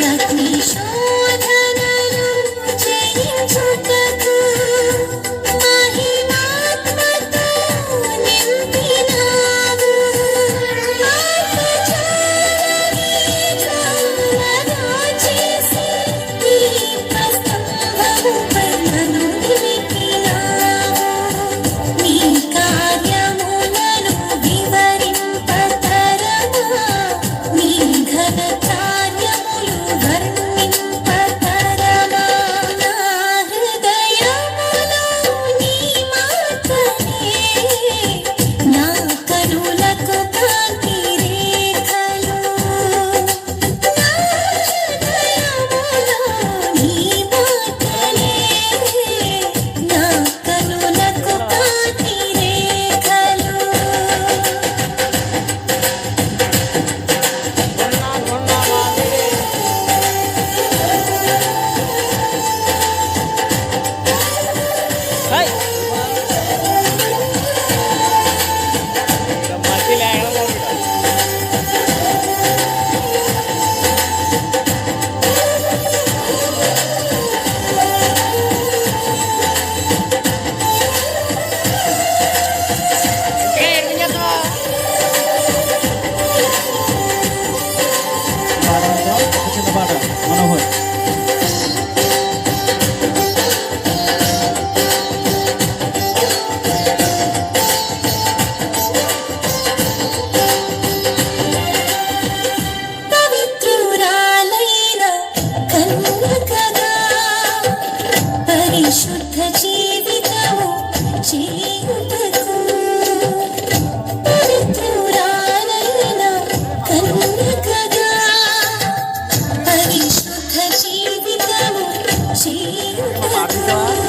নাকি శుద్ధ జీవితము జీవితము పవిత్రురాలైన కన్యకగా పరిశుద్ధ జీవితము జీవితము